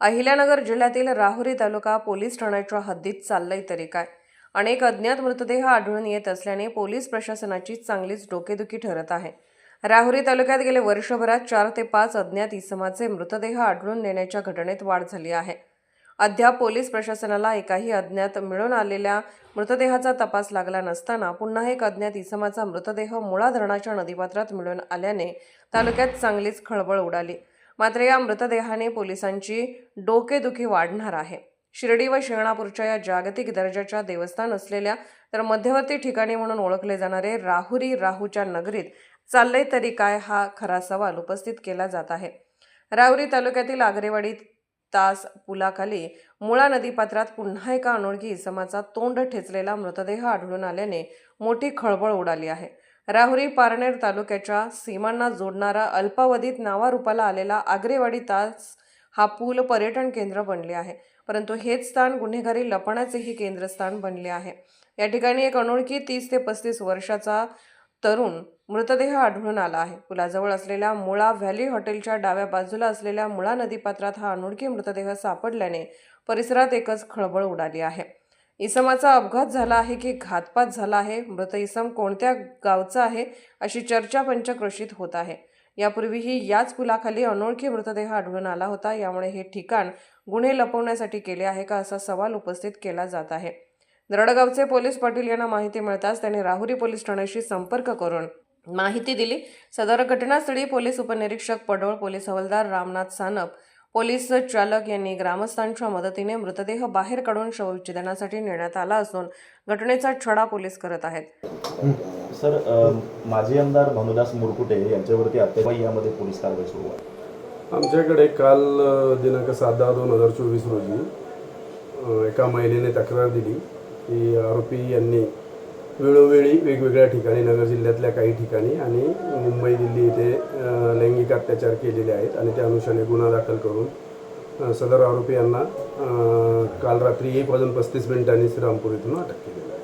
अहिल्यानगर जिल्ह्यातील राहुरी तालुका पोलीस ठाण्याच्या हद्दीत चाललंय तरी काय? अनेक अज्ञात मृतदेह आढळून येत असल्याने पोलीस प्रशासनाची चांगलीच डोकेदुखी ठरत आहे. राहुरी तालुक्यात गेले वर्षभरात चार ते पाच अज्ञात इसमाचे मृतदेह आढळून नेण्याच्या घटनेत वाढ झाली आहे. अद्याप पोलीस प्रशासनाला एकाही अज्ञात मिळून आलेल्या मृतदेहाचा तपास लागला नसताना पुन्हा एक अज्ञात इसमाचा मृतदेह मुळा धरणाच्या नदीपात्रात मिळून आल्याने तालुक्यात चांगलीच खळबळ उडाली. मात्र या मृतदेहाने पोलिसांची डोकेदुखी वाढणार आहे. शिर्डी व शिंगणापूरच्या या जागतिक दर्जाच्या देवस्थान असलेल्या तर मध्यवर्ती ठिकाणी म्हणून ओळखले जाणारे राहुरी राहूच्या नगरीत चाललंय तरी काय हा खरा सवाल उपस्थित केला जात आहे. राहुरी तालुक्यातील आगरेवाडी तास पुलाखाली मुळा नदीपात्रात पुन्हा एका अनोळखी इसमाचा तोंड ठेचलेला मृतदेह आढळून आल्याने मोठी खळबळ उडाली आहे. राहुरी पारनेर तालुक्याच्या सीमांना जोडणारा अल्पावधीत नावारूपाला आलेला आग्रेवाडी तास हा पूल पर्यटन केंद्र बनले आहे. परंतु हेच स्थान गुन्हेगारी लपण्याचेही केंद्रस्थान बनले आहे. या ठिकाणी एक अनोळखी तीस ते पस्तीस वर्षाचा तरुण मृतदेह आढळून आला आहे. पुलाजवळ असलेल्या मुळा व्हॅली हॉटेलच्या डाव्या बाजूला असलेल्या मुळा नदीपात्रात हा अनोळखी मृतदेह सापडल्याने परिसरात एकच खळबळ उडाली आहे. इसमाचा अपघात झाला आहे की घातपात झाला आहे? मृत इसम कोणत्या गावचा आहे? अशी चर्चा पंचक्रोशीत होत आहे. यापूर्वीही याच पुलाखाली अनोळखी मृतदेह आढळून आला होता. यामुळे हे ठिकाण गुन्हे लपवण्यासाठी केले आहे का असा सवाल उपस्थित केला जात आहे. दरडगावचे पोलीस पाटील यांना माहिती मिळताच त्यांनी राहुरी पोलीस ठाण्याशी संपर्क करून माहिती दिली. सदर घटनास्थळी पोलीस उपनिरीक्षक पडोळ पोलीस हवालदार रामनाथ सानप पोलीस चालक यांनी ग्रामस्थांच्या मदतीने मृतदेह बाहेर काढून शवविच्छेदनासाठी नेण्यात आला असून घटनेचा छडा पोलीस करत आहेत. सर अ, माजी आमदार भानुदास मुरकुटे यांच्यावरती अत्याचार यामध्ये पोलीस कारवाई सुरू आहे. आमच्याकडे काल अ, दिनांक सात दहा दोन हजार चोवीस रोजी अ, एका महिलेने तक्रार दिली की आरोपी यांनी वेळोवेळी वेगवेगळ्या ठिकाणी नगर जिल्ह्यातल्या काही ठिकाणी आणि मुंबई दिल्ली इथे लैंगिक अत्याचार केलेले आहेत आणि त्या अनुषंगाने गुन्हा दाखल करून सदर आरोपी यांना काल रात्री एक वाजून पस्तीस मिनिटांनी श्रीरामपूर इथून अटक केलेली आहे.